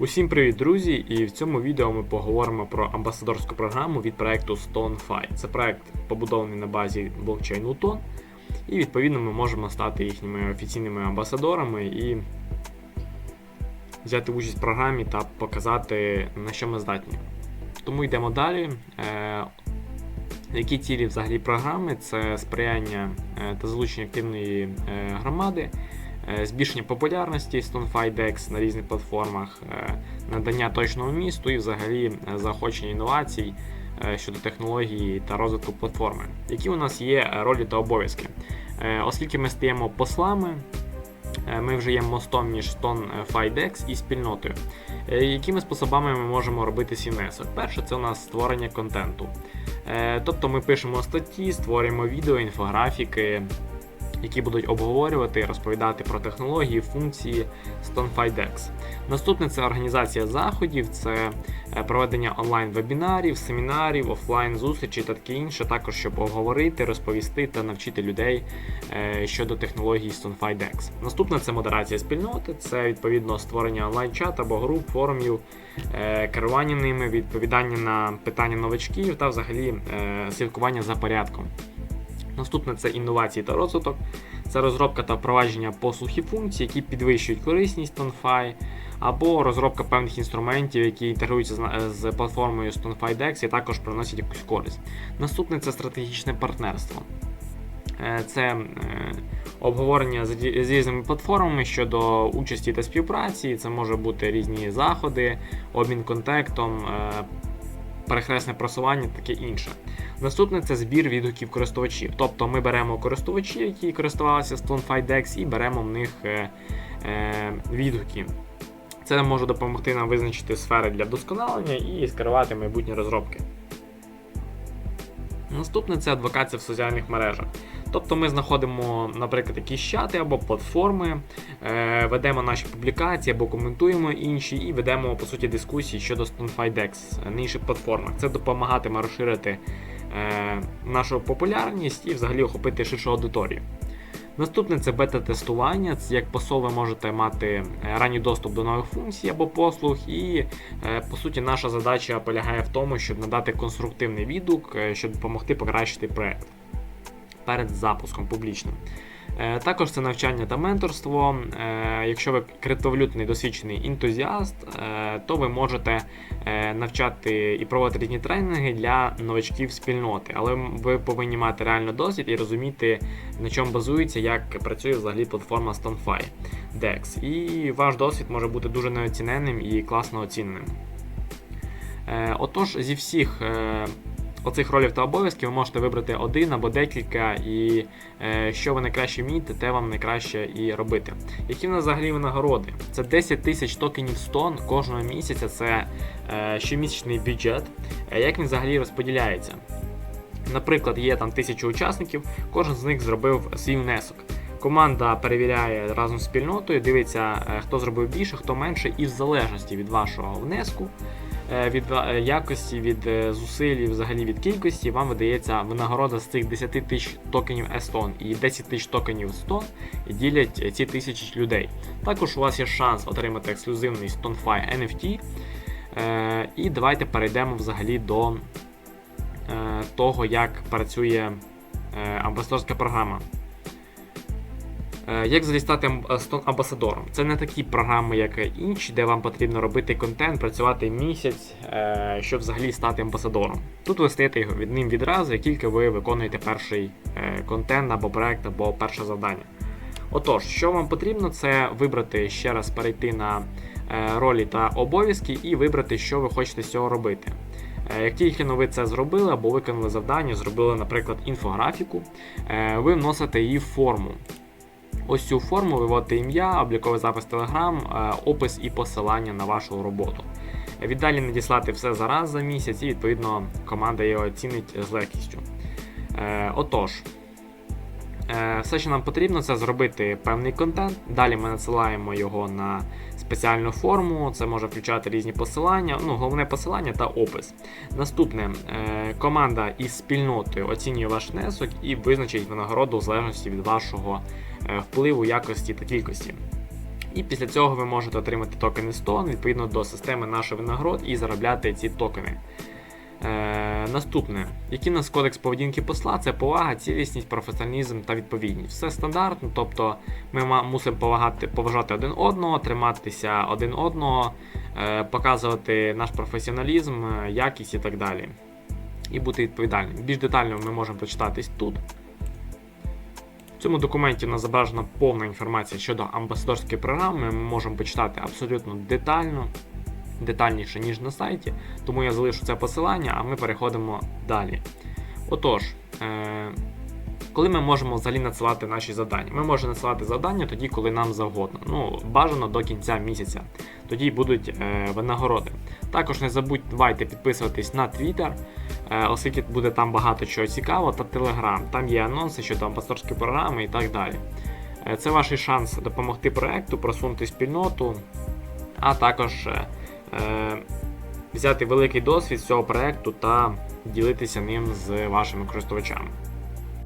Усім привіт, друзі! І в цьому відео ми поговоримо про амбасадорську програму від проекту StoneFi. Це проект побудований на базі блокчейну Ton, і відповідно ми можемо стати їхніми офіційними амбасадорами і взяти участь в програмі та показати на що ми здатні. Тому йдемо далі. Е, Які цілі взагалі програми? Це сприяння е, та залучення активної е, громади, збільшення популярності StoneFi DEX на різних платформах, е, надання точного місту і взагалі е, заохочення інновацій е, щодо технології та розвитку платформи. Які у нас є е, ролі та обов'язки? Е, Оскільки ми стаємо послами, е, ми вже є мостом між StoneFi DEX і спільнотою. Е, Якими способами ми можемо робити свій внесок? Перше, це у нас створення контенту. Е, Тобто ми пишемо статті, створюємо відео, інфографіки, які будуть обговорювати і розповідати про технології, функції StoneFi DEX. Наступне це організація заходів, це е, проведення онлайн-вебінарів, семінарів, офлайн зустрічей та таке інше, також щоб обговорити, розповісти та навчити людей е, щодо технології StoneFi DEX. Наступне це модерація спільноти, це відповідно створення онлайн-чат або груп, форумів, е, керування ними, відповідання на питання новачків та взагалі слідкування за порядком. Наступне це інновації та розвиток, це розробка та впровадження послуг і функцій, які підвищують корисність StoneFi, або розробка певних інструментів, які інтегруються з, платформою StoneFi DEX і також приносять якусь користь. Наступне це стратегічне партнерство. Е, Це е, обговорення з різними платформами щодо участі та співпраці. Це може бути різні заходи, обмін контактом, е, перехресне просування, таке інше. Наступне це збір відгуків користувачів. Тобто ми беремо користувачів, які користувалися StoneFi DEX, і беремо в них е, е, відгуки. Це може допомогти нам визначити сфери для вдосконалення і скерувати майбутні розробки. Наступне це адвокація в соціальних мережах. Тобто ми знаходимо, наприклад, якісь чати або платформи, е, ведемо наші публікації або коментуємо інші, і ведемо по суті дискусії щодо StoneFiDex на інших платформах. Це допомагатиме розширити е, нашу популярність і взагалі охопити ширшу аудиторію. Наступне це бета-тестування. Як посол ви можете мати е, ранній доступ до нових функцій або послуг, і е, по суті наша задача полягає в тому, щоб надати конструктивний відгук, е, щоб допомогти покращити проект перед запуском публічним. Е, Також це навчання та менторство. Е, Якщо ви криптовалютний досвідчений ентузіаст, е, то ви можете навчати і проводити різні тренінги для новачків спільноти, але ви повинні мати реально досвід і розуміти, на чому базується, як працює взагалі платформа StoneFi DEX. І ваш досвід може бути дуже неоціненним і класно оціненим. Отож, зі всіх оцих ролів та обов'язків ви можете вибрати один або декілька, і е, що ви найкраще вмієте, те вам найкраще і робити. Які в нас взагалі винагороди? Це 10 тисяч токенів стон кожного місяця, це е, щомісячний бюджет. Е, як він взагалі розподіляється? Наприклад, є там тисячу учасників, кожен з них зробив свій внесок. Команда перевіряє разом з спільнотою, дивиться, хто зробив більше, хто менше, і в залежності від вашого внеску, від е, якості, від е, зусиль, і взагалі від кількості, вам видається винагорода з цих 10 тисяч токенів Eston і 10 тисяч токенів і ділять е, ці тисячі людей. Також у вас є шанс отримати ексклюзивний StoneFi NFT. Е, І давайте перейдемо взагалі до е, того, як працює е, амбасадорська програма. Е, Як взагалі стати амбасадором? Це не такі програми, як інші, де вам потрібно робити контент, працювати місяць, е, щоб взагалі стати амбасадором. Тут ви стаєте його ним відразу, як тільки ви виконуєте перший е, контент або проект, або перше завдання. Отож, що вам потрібно, це вибрати ще раз перейти на е, ролі та обов'язки і вибрати, що ви хочете з цього робити. Е, Як тільки ви це зробили або виконали завдання, зробили, наприклад, інфографіку, е, ви вносите її в форму. Ось цю форму ви ім'я, обліковий запис Telegram, е, опис і посилання на вашу роботу. Віддалі надіслати все за раз за місяць, і відповідно команда його оцінить з легкістю. Е, Отож, е, все, що нам потрібно, це зробити певний контент. Далі ми надсилаємо його на спеціальну форму. Це може включати різні посилання, ну, головне посилання та опис. Наступне, команда із спільнотою оцінює ваш внесок і визначить винагороду в залежності від вашого впливу, якості та кількості. І після цього ви можете отримати токени Stone відповідно до системи нашої винагород і заробляти ці токени. Е, наступне, який у нас кодекс поведінки посла, це повага, цілісність, професіоналізм та відповідність. Все стандартно, тобто ми мусимо повагати, поважати один одного, триматися один одного, е, показувати наш професіоналізм, е, якість і так далі. І бути відповідальним. Більш детально ми можемо почитатись тут. В цьому документі нас зображена повна інформація щодо амбасадорської програми. Ми можемо почитати абсолютно детально, детальніше, ніж на сайті. Тому я залишу це посилання, а ми переходимо далі. Отож, е- коли ми можемо взагалі надсилати наші завдання? Ми можемо надсилати завдання тоді, коли нам завгодно. Ну, бажано до кінця місяця. Тоді будуть е, винагороди. Також не забудьте підписуватись на Twitter, е, оскільки буде там багато чого цікавого, та Telegram. Там є анонси щодо амбасадорської програми і так далі. Е, Це ваш шанс допомогти проекту, просунути спільноту, а також е, е, взяти великий досвід з цього проекту та ділитися ним з вашими користувачами.